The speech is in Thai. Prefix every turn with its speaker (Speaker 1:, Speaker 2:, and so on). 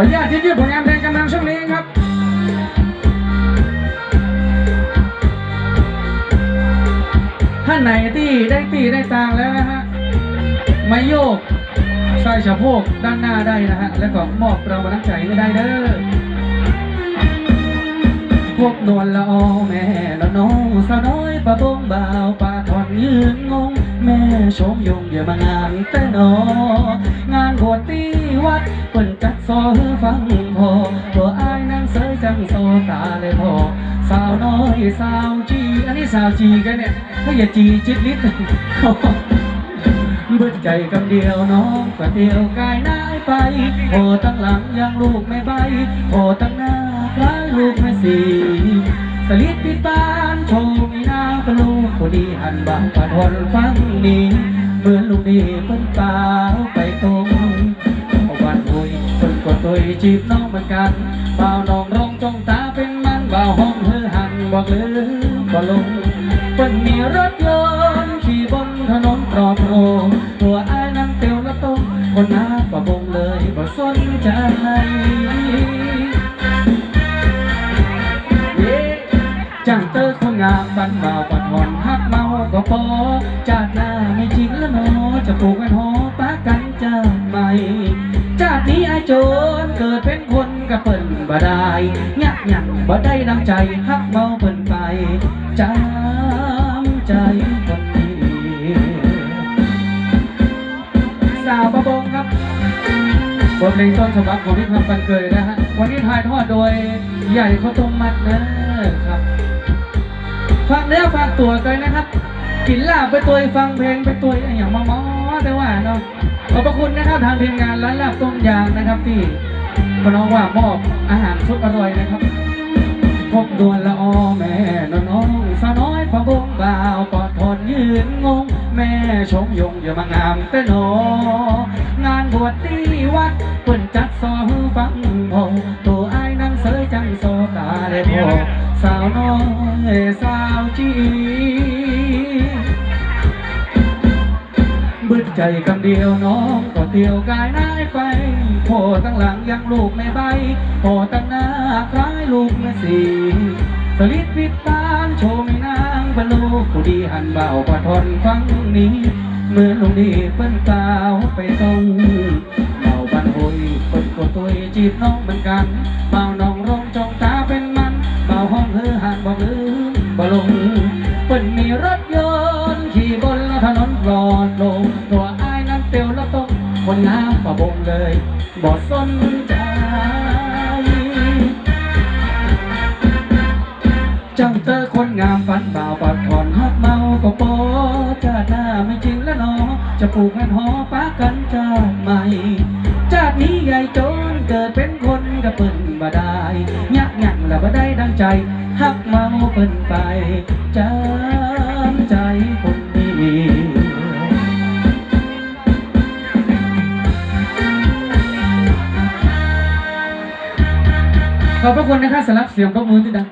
Speaker 1: ขออนุญาตที่ยืดผลงานเพลงกันทางช่วงนี้ครับท่านไหนที่ได้ตีได้ตางแล้วนะฮะไมาโยกใส่สะโพกด้านหน้าได้นะฮะ แล้วก็มอบเรามานักใจไม่ได้เด้อพวกนวลละออแม่ละน้องสาวน้อยปะบงบ่าวปะทอนยืนงง แม่ชมยงอย่ามางานแต่นองานบวชที่วัดเปิ่นจัดซอเฮือฟังพอตัวอายนั่งเสยจังโซตาเลยพอสาวน้อยสาวจีอันนี้สาวจีกันเนี่ยถ้าอย่าจีจิตลิศเบิดใจคำเดียวน้องก็เดียวกายน้าไปพอตั้งหลังยังลูกไม่ใบพอตั้งหน้าคล้ายลูกไม่สี สลิดปิดบ้านโชว์มีหน้าก็ลูกพอดีหันบางปะทนฟังนี้เหมือนลูกดีเพิ่นเปล่าไปตรงวันหุยเพิ่นก็ตุยจีบน้องเหมือนกันบ่าวน้องร้องจ้องตาเป็นมันบ่าวห้องเธอหันบอกลืมบ่ลงเปิ้นมีรถยนต์ขี่บนถนนปลอดโปร่งตัวไอายนั้นเตียวละต้มคนหน้าก็บงเลยบ่สนใจ นงามบันบ่าวปัดหอนฮักเมาก็พอจาดหน้าไม่จริงแล้วนอจะปลูกกันหอปากันจะใหม่จาดนี้ไอโจรเกิดเป็นคนกับเปิ้นบ่ได้ยักยักบ่ได้ดังใจฮักเมาเปิ้นไปจำใจคนดีสาวประบงครับบทเพลงต้นฉบับของพี่คำปันเกยนะฮะวันนี้ถ่ายทอดโดยใหญ่ข้าต้มมัดนะครับ ฝากเนื้อฝากตัวกันนะครับ กินลาบไปตัวฟังเพลงไปตัวอย่างมอมอแต่ว่าเนาะขอบพระคุณนะครับทางทีมงานร้านลาบต้มยางนะครับที่พน้องว่ามอบอาหารสุดอร่อยนะครับพบดวนละออแม่น้องสาวน้อยพะบงบ่าวปอดทนยืนงง แม่ชมยงอย่ามางามแต่หนองานบวชที่วัดเปิ่นจัดซอฟังพอ อยสาวจีบึดใจคำเดียวน้องก็เตียวกายนายไปพอตั้งหลังยังลูกไม่ใบพอตั้งหน้าคล้ายลูกแม่สีสลิดปิตานโชว์ไม่นางบรรลูกผู้ดีหันเบาปะทนฟังนี้เมื่อลุงดีเปิ้นเปล่าไปตรงเบาบันหุยเปิ้นก็ตุยจีบน้องเหมือนกันเบา ห้องเอหันบอกลืมบ่ลงเปิ้นมีรถยนต์ขี่บนถนนปลอดโปร่งตัวอายนั้นเตียวละต้มคนงามประบงเลยบ่สนใจจังเจอคนงามฝันบ่าวปัดผ่อนฮักเมาก็ปอจาหน้าไม่จริงแล้วนอจะปลูกแม่นหอป้ากันจาใหม่จาดนี้ใหญ่โจ เกิดเป็นคนก็เปิ่นบ่ได้ยักยังและบ่ได้ดังใจฮักเมาเปิ่นไปจำใจคนดีขอบพระคุณนะครับสำหรับเสียงปรบมือที่ดัง